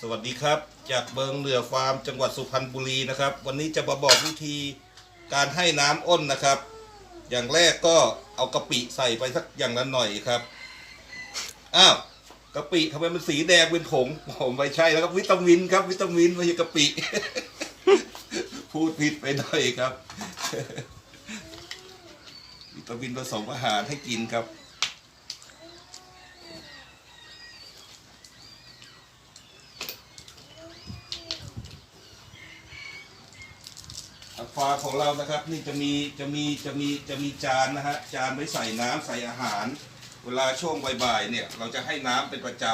สวัสดีครับ จากเบิงเหลือฟาร์มจังหวัดสุพรรณบุรีนะครับ วันนี้จะมาบอกวิธีการให้น้ำอ้นนะครับ อย่างแรกก็เอากะปิใส่ไปสักอย่างละหน่อยครับอ้าวกะปิทำไมมันสีแดงเป็นผงผมไม่ใช่แล้วครับวิตามินครับ วิตามินไม่ใช่กะปิ พูดผิดไปหน่อยครับ วิตามินผสมอาหารให้กินครับ ฟาร์มของเรานะครับ นี่จะมีจะมีจะมีจะมีจานนะฮะจานไว้ใส่น้ำใส่อาหาร เวลาช่วงบ่ายๆเนี่ยเราจะให้น้ำเป็นประจ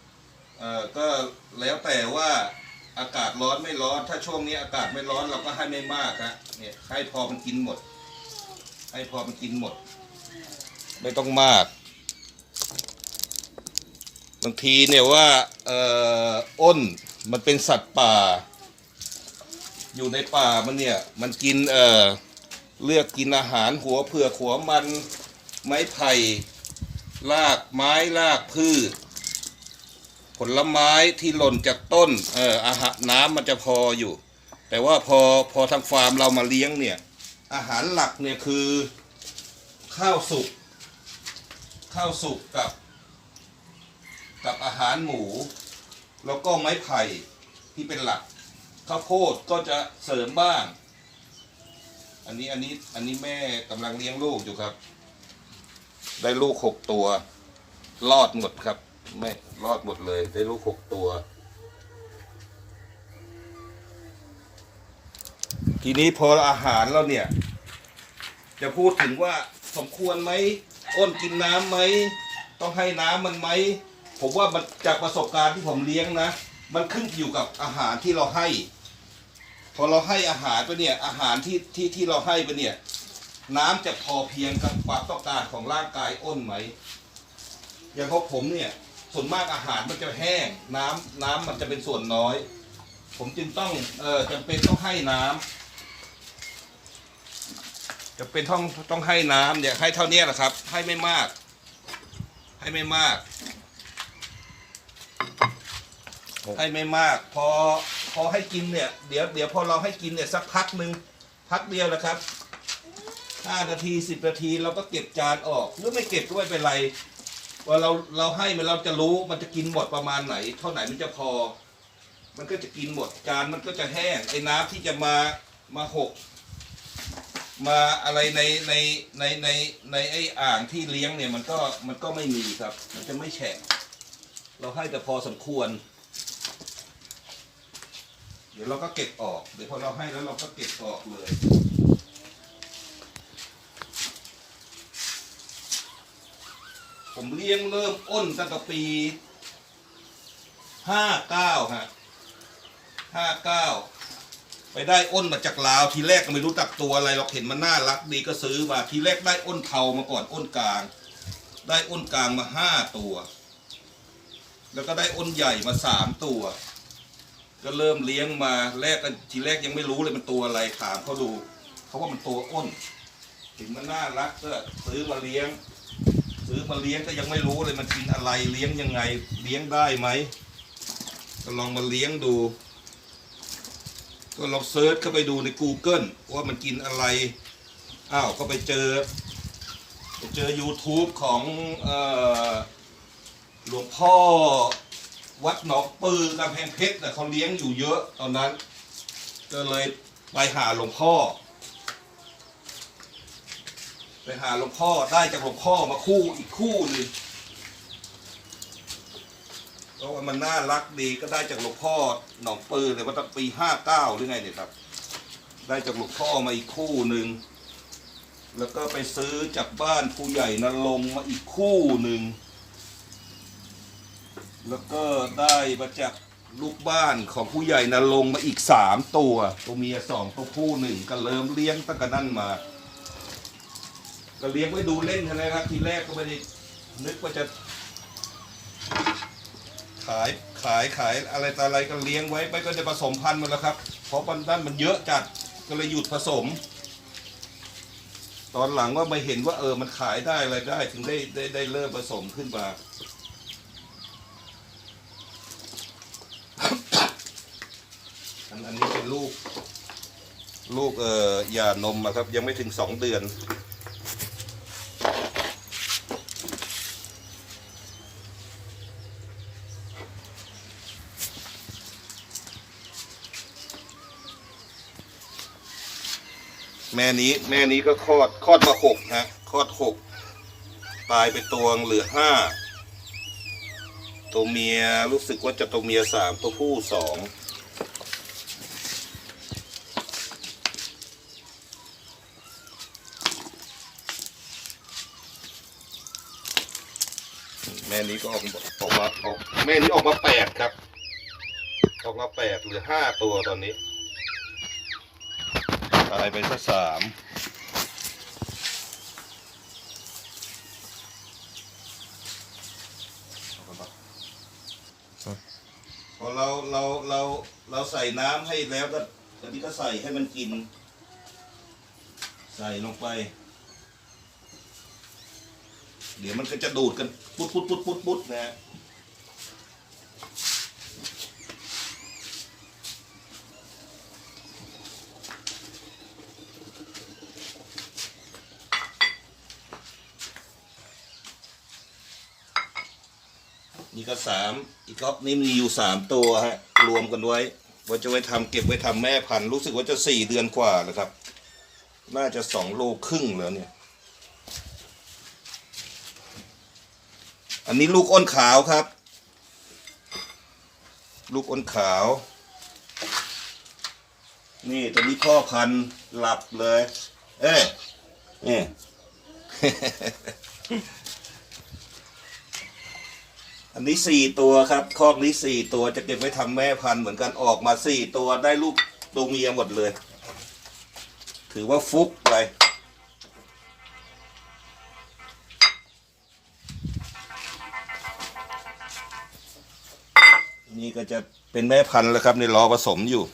ำเอ่อก็แล้วแต่ว่าอากาศร้อนไม่ร้อน ถ้าช่วงนี้อากาศไม่ร้อนเราก็ให้ไม่มากฮะเนี่ยให้พอมันกินหมด ให้พอมันกินหมด ไม่ต้องมากบางทีเนี่ยว่าเอ่ออ้นมันเป็นสัตว์ป่า อยู่ในป่ามันเนี่ย มันกินเอ่อเลือกกินอาหารหัวเผือกหัวมันไม้ไผ่รากไม้รากพืช ผลไม้ที่หล่นจากต้นเอ่ออาหารน้ำมันจะพออยู่ แต่ว่าพอพอทางฟาร์มเรามาเลี้ยงเนี่ย อาหารหลักเนี่ยคือข้าวสุกข้าวสุกกับ กับอาหารหมู แล้วก็ไม้ไผ่ที่เป็นหลัก ข้าวโพดก็จะเสริมบ้าง อันนี้อันนี้อันนี้แม่กำลังเลี้ยงลูกอยู่ครับ ได้ลูกหกตัว รอดหมดครับแม่รอดหมดเลย ได้ลูกหกตัว ทีนี้พออาหารเราเนี่ย จะพูดถึงว่าสมควรไหมอ้นกินน้ำไหม ต้องให้น้ำมันไหม ผมว่ามันจากประสบการณ์ที่ผมเลี้ยงนะ มันขึ้นอยู่กับอาหารที่เราให้ พอเราให้อาหารไปเนี่ยอาหารที่ที่ที่เราให้ไปเนี่ย น้ำจะพอเพียงกับความต้องการของร่างกายอ้นไหม อย่างของผมเนี่ยส่วนมากอาหารมันจะแห้งน้ำน้ำมันจะเป็นส่วนน้อย ผมจึงต้องเออจำเป็นต้องให้น้ำจะเป็นต้องต้องให้น้ำเนี่ยให้เท่านี้แหละครับ ให้ไม่มาก ให้ไม่มาก ให้ไม่มาก พอพอให้กินเนี่ยเดี๋ยวเดี๋ยวพอเราให้กินเนี่ยสักพักหนึ่งพักเดียวนะครับห้านาทีสิบนาทีเราก็เก็บจานออกหรือไม่เก็บก็ไม่เป็นไรว่าเราเราให้มันเราจะรู้มันจะกินหมดประมาณไหน เท่าไหนมันจะพอ มันก็จะกินหมดจานมันก็จะแห้งไอ้น้ำที่จะมามาหก มาอะไรในในในในในไอ้อ่างที่เลี้ยงเนี่ยมันก็มันก็ไม่มีครับ มันจะไม่แฉะเราให้แต่พอสมควร ดี๋ยวเราก็เก็บออก เดี๋ยวพอเราให้แล้วเราก็เก็บออกเลย ผมเลี้ยงเริ่มอ้นตั้งแต่ปีห้าเก้าฮะห้าเก้าไปได้อ้นมาจากลาวทีแรกก็ไม่รู้จักตัวอะไรเราเห็นมันน่ารักดีก็ซื้อมาทีแรกได้อ้นเทามาก่อนอ้นกลาง ได้อ้นกลางมาห้าตัว แล้วก็ได้อ้นใหญ่มาสามตัว ก็เริ่มเลี้ยงมาแรกกันทีแรกยังไม่รู้เลยมันตัวอะไรถามเขาดูเขาว่ามันตัวอ้น ถึงมันน่ารักก็ซื้อมาเลี้ยง ซื้อมาเลี้ยงก็ยังไม่รู้เลยมันกินอะไรเลี้ยงยังไง เลี้ยงได้ไหมก็ลองมาเลี้ยงดู ก็ลองเซิร์ชเข้าไปดูใน Google ว่ามันกินอะไรอ้าวก็ไปเจอไปเจอ YouTube ของออหลวงพ่อ วัดหนองปือกำแพงเพชรนะเขาเลี้ยงอยู่เยอะตอนนั้น ก็เลยไปหาหลวงพ่อ ไปหาหลวงพ่อได้จากหลวงพ่อมาคู่อีกคู่หนึงเพราะว่ามันน่ารักดีก็ได้จากหลวงพ่อหนองปือเลยว่าตั้งปีห้าเก้าหรือไงเนี่ยครับ ได้จากหลวงพ่อมาอีกคู่หนึ่งแล้วก็ไปซื้อจากบ้านผู้ใหญ่นรงมาอีกคู่หนึ่ง แล้วก็ได้มาจากลูกบ้านของผู้ใหญ่นรงค์มาอีกสามตัวตัวเมียสองตัวผู้หนึ่งก็เริ่มเลี้ยงตั้งแต่นั้นมา ก็เลี้ยงไว้ดูเล่นกันนะครับ ทีแรกก็ไม่ได้นึกว่าจะขายขายขายอะไรต่ออะไรก็เลี้ยงไว้ไปก็จะผสมพันธุ์หมดแล้วครับ เพราะมันด้านมันเยอะจัดก็เลยหยุดผสม ตอนหลังว่ามาเห็นว่าเออมันขายได้อะไรได้ ถึงได้ได้ได้เริ่มผสมขึ้นมา อันอันนี้เป็นลูก ลูกเอ่อหย่านมอะครับ ยังไม่ถึงสองเดือน แม่นี้แม่นี้ก็คลอดคลอดมาหกฮะคลอดหกตายไปตัวงเหลือห้าตัวเมียรู้สึกว่าจะตัวเมียสามตัวผู้สอง นี้ก็ออกมาออกมาออกแม่นี้ออกมาแปดครับ ออกมาแปดเหลือห้าตัวตอนนี้ตายไปสักสามพอเราเราเราเราใส่น้ำให้แล้วก็ตอนนี้ก็ใส่ให้มันกิน ใส่ลงไป เดี๋ยวมันก็จะดูดกันปุ๊ดปุ๊ดปุ๊ดปุ๊ดปุ๊ดนะฮะนี่ก็สามอีกก๊อกนี่มีอยู่สามตัวฮะรวมกันไว้ว่าจะไว้ทำเก็บไว้ทำแม่พันธุ์รู้สึกว่าจะสี่เดือนกว่าแล้วครับ น่าจะสองโลครึ่งแล้วเนี่ย อันนี้ลูกอ้นขาวครับ ลูกอ้นขาว นี่ตัวนี้พ่อพันหลับเลย เอ้ยนี่อันนี้สี่ตัวครับ คอกนี้สี่ตัวจะเก็บไว้ทำแม่พันธุ์เหมือนกันออกมาสี่ตัวได้ลูกตัวเมียหมดเลย ถือว่าฟุกไป นี่ก็จะเป็นแม่พันธุ์แล้วครับในรอผสมอยู่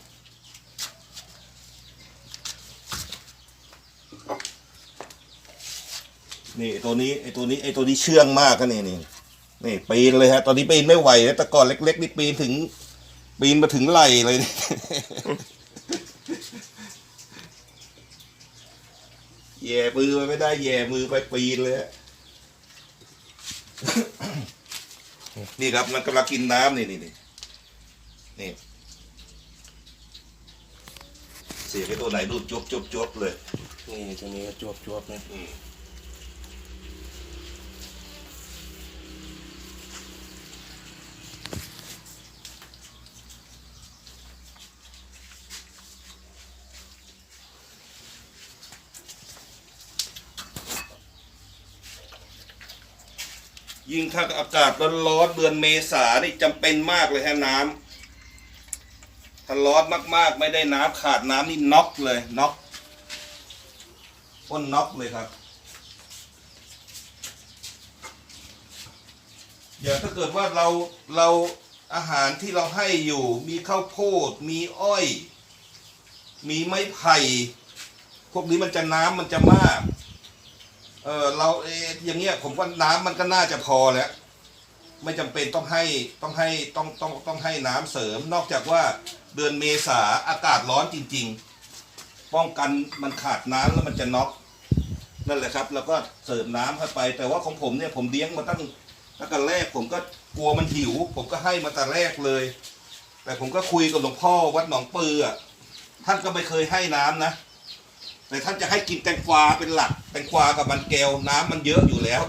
นี่ตัวนี้ไอ้ตัวนี้ไอ้ตัวนี้เชื่องมากก็นี่นี่นี่ปีนเลยฮะ ตอนนี้ปีนไม่ไหวแล้วแต่ก่อนเล็กๆนี่ปีนถึง ปีนมาถึงไหลเลยแย่มือไปไม่ได้แย่มือไปปีนเลยนี่ครับมันกำลังกินน้ำนี่นี่ นี่นี่เสียไปตัวไหนดูดจบจบจบเลย นี่ตัวนี้ก็จวบจวบๆนะอืมยิ่งถ้าอากาศร้อนๆเดือนเมษานี่จำเป็นมากเลยฮะน้ำ ถ้าร้อนมากๆ ไม่ได้น้ำขาดน้ำนี่น็อกเลยน็อกพ้นน็อกเลยครับอย่างถ้าเกิดว่าเราเราอาหารที่เราให้อยู่ มีข้าวโพด มีอ้อย มีไม้ไผ่พวกนี้มันจะน้ำมันจะมาก เออเราเอออย่างเงี้ยผมว่าน้ำมันก็น่าจะพอแล้วไม่จำเป็นต้องให้ต้องให้ต้องต้องต้องให้น้ำเสริม นอกจากว่า เดือนเมษาอากาศร้อนจริง ๆ ป้องกันมันขาดน้ำแล้วมันจะน็อกนั่นแหละครับ แล้วก็เสริมน้ำเข้าไป แต่ว่าของผมเนี่ยผมเลี้ยงมาตั้งตั้งแต่แรกผมก็กลัวมันหิว ผมก็ให้มาแต่แรกเลย แต่ผมก็คุยกับหลวงพ่อวัดหนองปืออะท่านก็ไม่เคยให้น้ำนะ แต่ท่านจะให้กินแตงกวาเป็นหลัก แตงกวากับมันแก้วน้ำมันเยอะอยู่แล้ว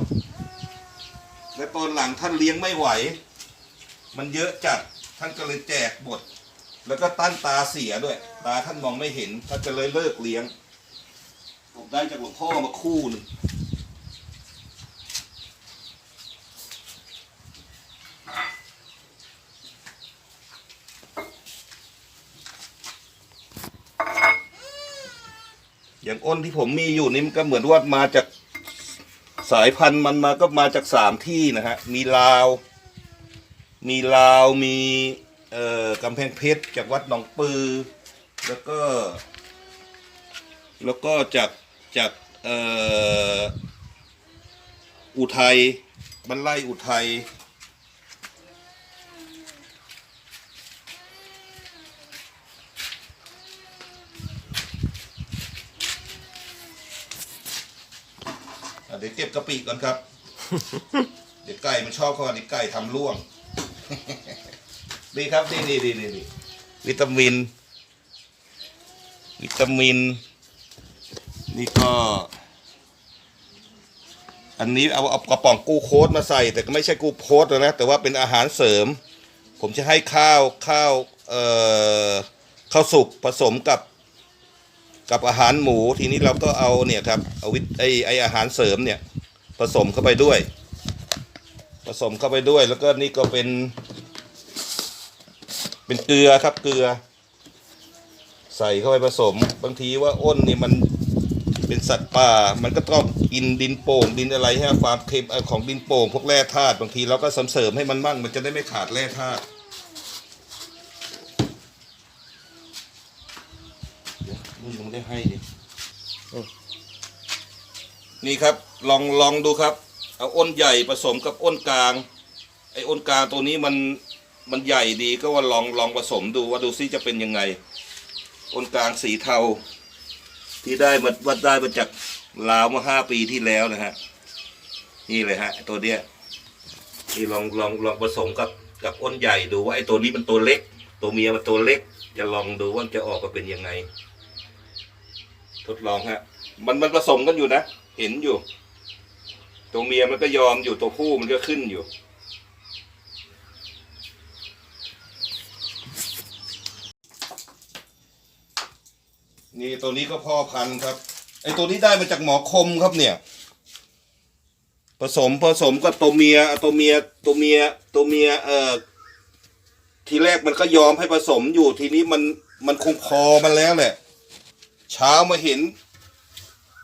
และตอนหลังท่านเลี้ยงไม่ไหว มันเยอะจัด ท่านก็เลยแจกบท แล้วก็ตั้นตาเสียด้วย ตาท่านมองไม่เห็นท่านจะเลยเลิกเลี้ยง ผมได้จากหลวงพ่อมาคู่หนึ่งอย่างอ้นที่ผมมีอยู่นี่มันก็เหมือนว่ามาจากสายพันธุ์มันมาก็มาจากสามที่นะฮะ มีลาว มีลาวมี อกำแพงเพชรจากวัดหนองปือ แล้วก็ แล้วก็จากจากเอ่ออุทัยบรรไลอุทัยเดี๋ยวเก็บกะปิก่อนครับ เด็กไก่มันชอบเขาเดี๋ไก่ทำร่วง นี่ครับนี่นี่นี่นี่นี่วิตามิน วิตามิน นี่ก็ อันนี้เอาเอากระป๋องกูโค้ดมาใส่ แต่ก็ไม่ใช่กูโค้ดนะ แต่ว่าเป็นอาหารเสริม ผมจะให้ข้าวข้าวเอ่อข้าวสุกผสมกับกับอาหารหมูทีนี้เราก็เอาเนี่ยครับเอาวิตไอไออาหารเสริมเนี่ย ผสมเข้าไปด้วย ผสมเข้าไปด้วย แล้วก็นี่ก็เป็น เป็นเกลือครับเกลือ ใส่เข้าไปผสม บางทีว่าอ้นนี่มันเป็นสัตว์ป่า มันก็ต้องกินดินโป่งดินอะไรฮะความเค็มเอ่อของดินโป่งพวกแร่ธาตุบางทีเราก็เสริมให้มันมั่งมันจะได้ไม่ขาดแร่ธาตุเดี๋ยวนี่ยังไม่ได้ให้ดินี่ครับลองลองดูครับ เอาอ้นใหญ่ผสมกับอ้นกลาง ไอ้อ้นกลางตัวนี้มัน มันใหญ่ดีก็ว่าลองลองผสมดูว่าดูซิจะเป็นยังไงอนกลางสีเทา ที่ได้มาวัดได้มาจากลาวเมื่อห้าปีที่แล้วนะฮะ นี่เลยฮะตัวเนี้ยนี่ลองลองลองผสมกับกับอ้นใหญ่ดูว่าไอ้ตัวนี้มันตัวเล็ก ตัวเมียมันตัวเล็ก จะลองดูว่าจะออกมาเป็นยังไง ทดลองฮะ มันมันผสมกันอยู่นะ เห็นอยู่ ตัวเมียมันก็ยอมอยู่ตัวผู้มันก็ขึ้นอยู่ นี่ตัวนี้ก็พ่อพันธุ์ครับ ไอตัวนี้ได้มาจากหมอคมครับเนี่ย ผสมผสมกับตัวเมียตัวเมียตัวเมียตัวเมียเอ่อทีแรกมันก็ยอมให้ผสมอยู่ทีนี้มันมันคงพอมันแล้วแหละ เช้ามาเห็น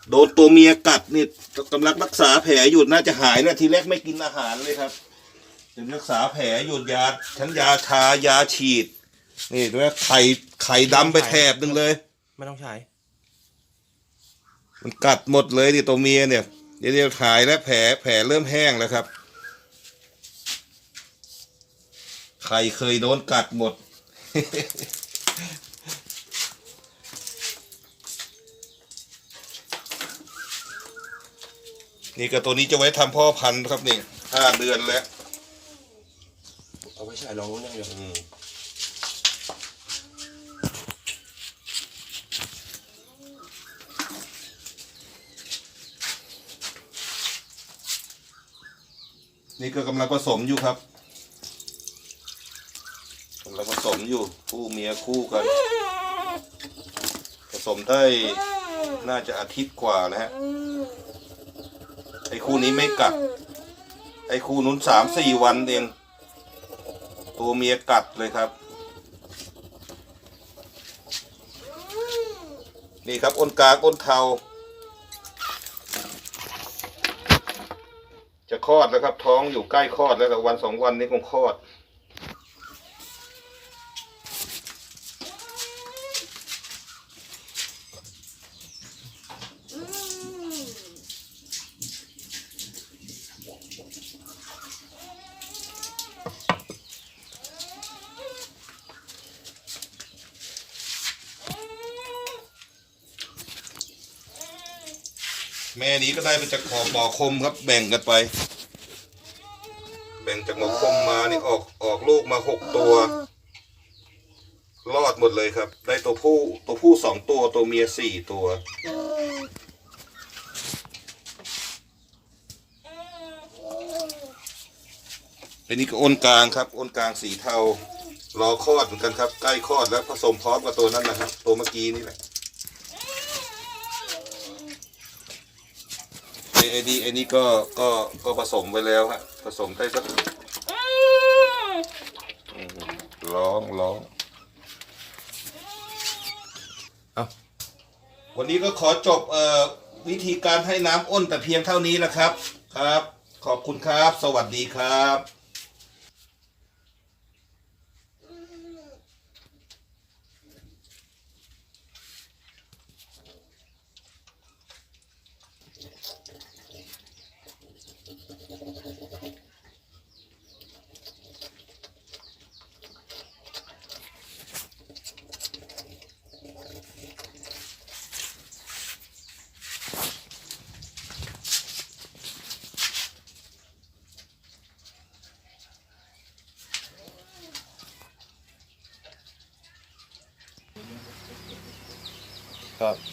โดนตัวเมียกัดนี่กำลังรักษาแผลอยู่น่าจะหายแล้วทีแรกไม่กินอาหารเลยครับเดี๋ยวรักษาแผลอยู่ยาทั้งยาชายาฉีด นี่ด้วยไข่ไข่ดำไปแถบหนึ่งเลย ไม่ต้องใช้ มันกัดหมดเลยดิตัวเมียเนี่ย เดี๋ยวเดี๋ยวหายแล้วแผลแผลเริ่มแห้งแล้วครับ ใครเคยโดนกัดหมด นี่ก็ตัวนี้จะไว้ทำพ่อพันธุ์ครับนี่ห้าเดือนแล้ว เอาไว้ใช้ลองนู้นอย่างเดียว อืม นี่ก็กำลังผสมอยู่ครับกำลังผสมอยู่คู่เมียคู่กัน ผสมได้น่าจะอาทิตย์กว่าแล้วฮะไอ้คู่นี้ไม่กัด ไอ้คู่นู้นสามสี่วันเองตัวเมียกัดเลยครับ นี่ครับอ้นกางอ้นเทา จะ คลอดแล้วครับ ท้องอยู่ใกล้คลอดแล้วแต่วันสองวันนี้คงคลอด แม่นี้ก็ได้มาจากขอบหมอคมครับแบ่งกันไป งจากหมอคมมานี่ออกออกลูกมาหกตัว รอดหมดเลยครับ ได้ตัวผู้ตัวผู้สองตัวตัวเมียสี่ตัว อันนี้ก็อ้นกลางครับอ้นกลางสีเทารอคลอดเหมือนกันครับ ใกล้คลอดแล้วผสมพร้อมกับตัวนั้นนะครับ ตัวเมื่อกี้นี่แหละ ไอ้ไอ้นี่ไอ้นี่ก็ก็ก็ผสมไปแล้วฮะผสมได้สักอืมร้องร้องเอาวันนี้ก็ขอจบเอ่อวิธีการให้น้ำอ้นแต่เพียงเท่านี้นะครับครับ ขอบคุณครับ สวัสดีครับ ครับ